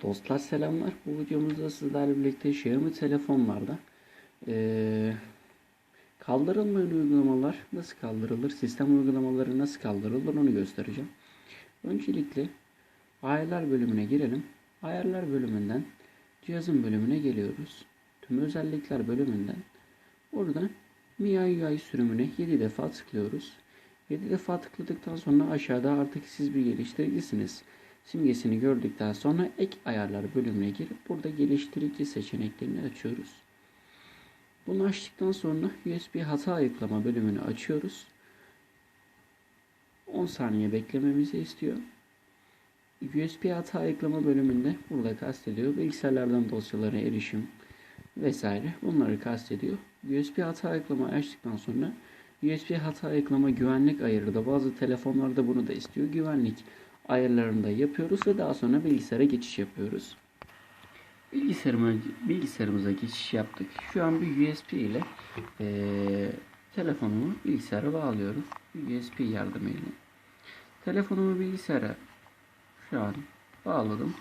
Dostlar selamlar. Bu videomuzda sizlerle birlikte Xiaomi telefonlarda eee kaldırılmayan uygulamalar nasıl kaldırılır, sistem uygulamaları nasıl kaldırılır onu göstereceğim. Öncelikle ayarlar bölümüne girelim. Ayarlar bölümünden cihazın bölümüne geliyoruz. Tüm özellikler bölümünden oradan MIUI sürümüne 7 defa tıklıyoruz. 7 defa tıkladıktan sonra aşağıda artık siz bir geliştiricisiniz simgesini gördükten sonra ek ayarlar bölümüne girip burada geliştirici seçeneklerini açıyoruz. Bunu açtıktan sonra USB hata ayıklama bölümünü açıyoruz. 10 saniye beklememizi istiyor. USB hata ayıklama bölümünde burada kastediyor. Bilgisayarlardan dosyalara erişim vesaire bunları kastediyor. USB hata ayıklama açtıktan sonra USB hata ayıklama güvenlik ayarı da bazı telefonlarda bunu da istiyor. Güvenlik ayarlarını da yapıyoruz ve daha sonra bilgisayara geçiş yapıyoruz. Bilgisayarıma, bilgisayarımıza geçiş yaptık. Şu an bir USB ile eee, telefonumu bilgisayara bağlıyorum. USB yardımıyla. Telefonumu bilgisayara şu an bağladım.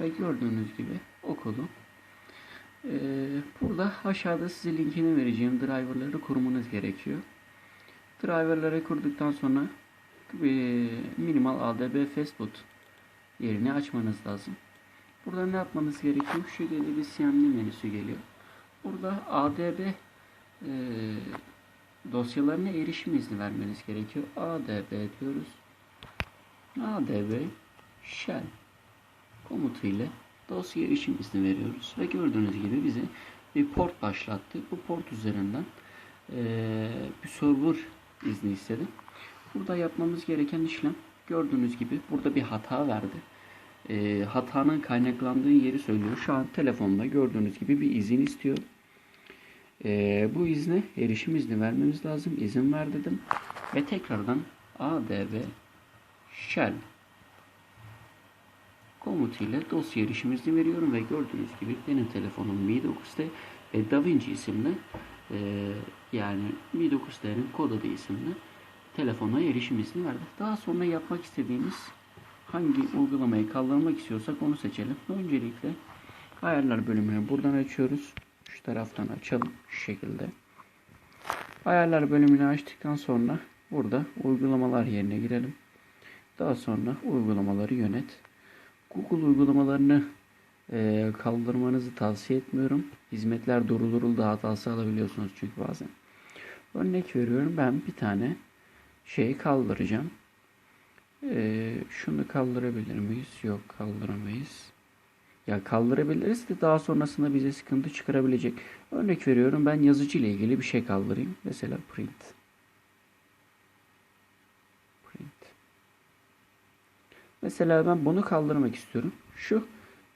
Ve gördüğünüz gibi okudum. Eee, burada aşağıda size linkini vereceğim driverları kurmanız gerekiyor. Driverları kurduktan sonra e, minimal ADB fastboot yerini açmanız lazım. Burada ne yapmanız gerekiyor? Şu şekilde bir CMD menüsü geliyor. Burada ADB e, dosyalarına erişim izni vermeniz gerekiyor. ADB diyoruz. ADB shell komutu ile dosya erişim izni veriyoruz. Ve gördüğünüz gibi bize bir port başlattı. Bu port üzerinden e, bir server izni istedi. Burada yapmamız gereken işlem gördüğünüz gibi burada bir hata verdi. E, hatanın kaynaklandığı yeri söylüyor. Şu an telefonda gördüğünüz gibi bir izin istiyor. E, bu izne erişim izni vermemiz lazım. İzin ver dedim. Ve tekrardan adb shell komutu ile dosya erişim izni veriyorum ve gördüğünüz gibi benim telefonum Mi 9T ve DaVinci isimli e, yani Mi 9T'nin kod adı isimli telefona erişim izni verdi. Daha sonra yapmak istediğimiz hangi uygulamayı kaldırmak istiyorsak onu seçelim. Öncelikle ayarlar bölümünü buradan açıyoruz. Şu taraftan açalım şu şekilde. Ayarlar bölümünü açtıktan sonra burada uygulamalar yerine girelim. Daha sonra uygulamaları yönet. Google uygulamalarını e, kaldırmanızı tavsiye etmiyorum. Hizmetler durduruldu hatası alabiliyorsunuz çünkü bazen. Örnek veriyorum ben bir tane şeyi kaldıracağım. Ee, şunu kaldırabilir miyiz? Yok kaldıramayız. Ya kaldırabiliriz de daha sonrasında bize sıkıntı çıkarabilecek. Örnek veriyorum ben yazıcı ile ilgili bir şey kaldırayım. Mesela print. Print. Mesela ben bunu kaldırmak istiyorum. Şu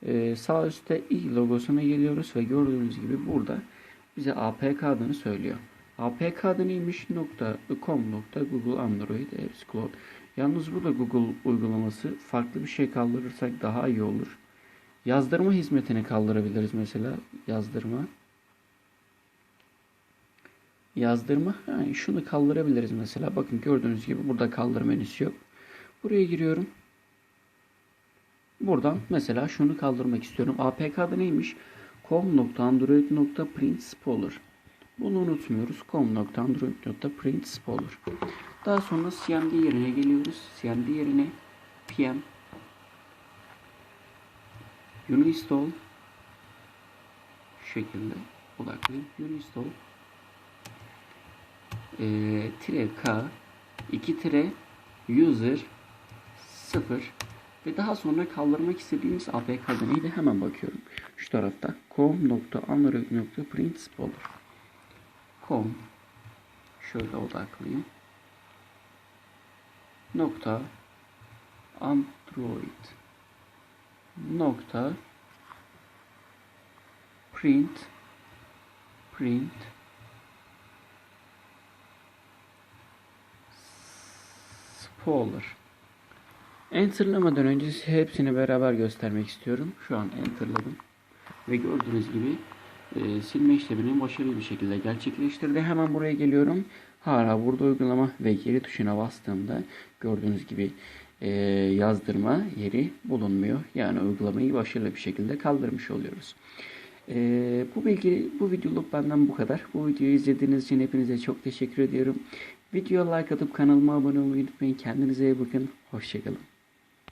e, sağ üstte i logosuna geliyoruz ve gördüğünüz gibi burada bize APK adını söylüyor. APK neymiş? .com Google Android Apps Cloud. Yalnız burada Google uygulaması farklı bir şey kaldırırsak daha iyi olur. Yazdırma hizmetini kaldırabiliriz mesela. Yazdırma. Yazdırma. Yani şunu kaldırabiliriz mesela. Bakın gördüğünüz gibi burada kaldır menüsü yok. Buraya giriyorum. Buradan mesela şunu kaldırmak istiyorum. APK adı neymiş? com.android.print spoiler. Bunu unutmuyoruz. com.android.print spoiler. Daha sonra cmd yerine geliyoruz. cmd yerine pm uninstall şu şekilde odaklayayım. uninstall e, tire k 2 tire user 0 ve daha sonra kaldırmak istediğimiz APK'da neydi hemen bakıyorum. Şu tarafta com.android.print spoiler com şöyle odaklayayım. Nokta Android nokta print print spoiler Enter'lamadan önce hepsini beraber göstermek istiyorum. Şu an enterladım. Ve gördüğünüz gibi e, silme işlemini başarılı bir şekilde gerçekleştirdi. Hemen buraya geliyorum. Hala burada uygulama ve geri tuşuna bastığımda gördüğünüz gibi e, yazdırma yeri bulunmuyor. Yani uygulamayı başarılı bir şekilde kaldırmış oluyoruz. E, bu bilgi, bu videoluk benden bu kadar. Bu videoyu izlediğiniz için hepinize çok teşekkür ediyorum. Videoya like atıp kanalıma abone olmayı unutmayın. Kendinize iyi bakın. Hoşçakalın.